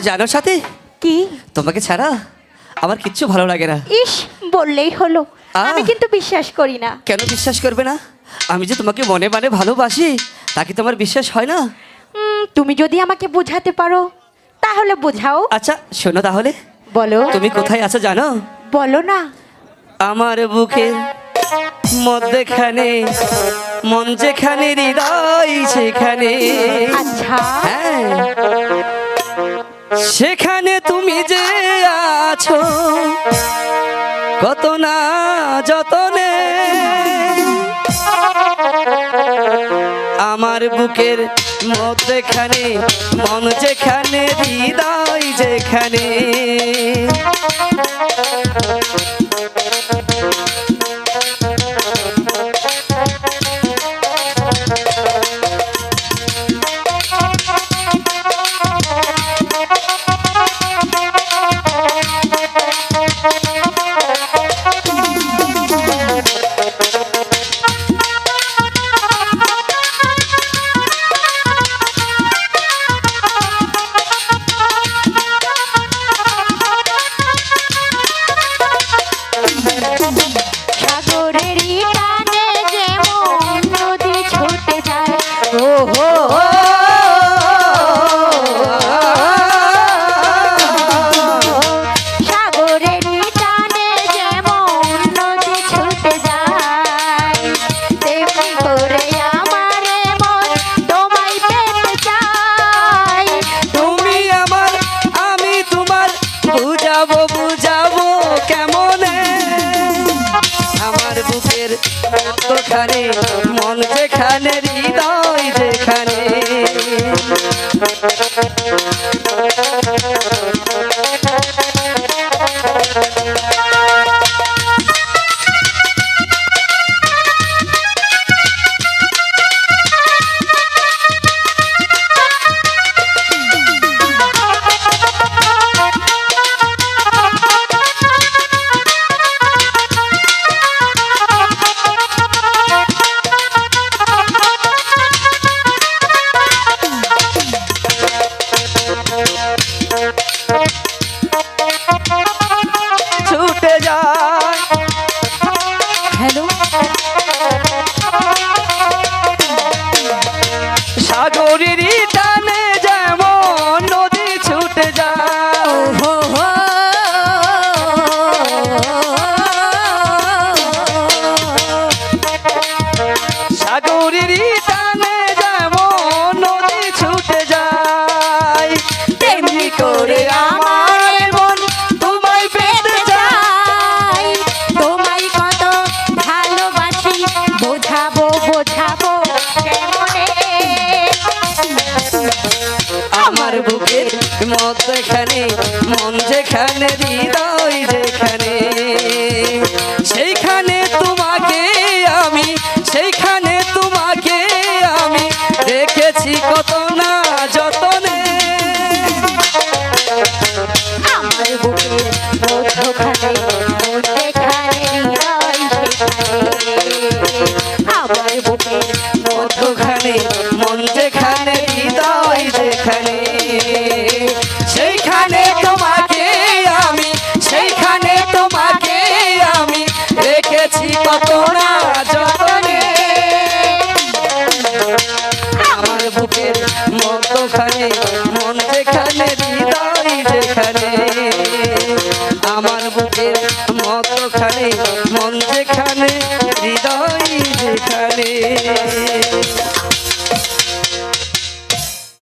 জানো সাথে? কি? তোমাকে ছাড়া আমার কিচ্ছু ভালো লাগে না। ইস বললেই হলো। আমি কিন্তু বিশ্বাস করি না। কেন বিশ্বাস করবে না? আমি যে তোমাকে মনে মানে ভালোবাসি তা কি তোমার বিশ্বাস হয় না? তুমি যদি আমাকে বোঝাতে পারো তাহলে বোঝাও। আচ্ছা শোনো তাহলে। বলো। তুমি কোথায় আছো জানো? বলো না। আমার বুকে মধ্যেখানে মন যেখানে হৃদয় সেখানে। আচ্ছা। হ্যাঁ? সেখানে তুমি যে আছো, কত না যতনে। আমার বুকের মত যেখানে মন যেখানে, হৃদয় যেখানে। মধ্যখানে মন যেখানে হৃদয় যেখানে। আমার বুকের মধ্যখানে মন যেখানে, হৃদয় যেখানে। সেইখানে তোমাকে আমি, সেইখানে তোমাকে আমি দেখেছি কত না যতনে। আমার বুকের মধ্যখানে মধ্যখানে হৃদয় সেখানে আমার বুকের রেখেছি কত না যতনে আমার বুকের মধ্যখানে মন যেখানে হৃদয় যেখানে। আমার বুকের মন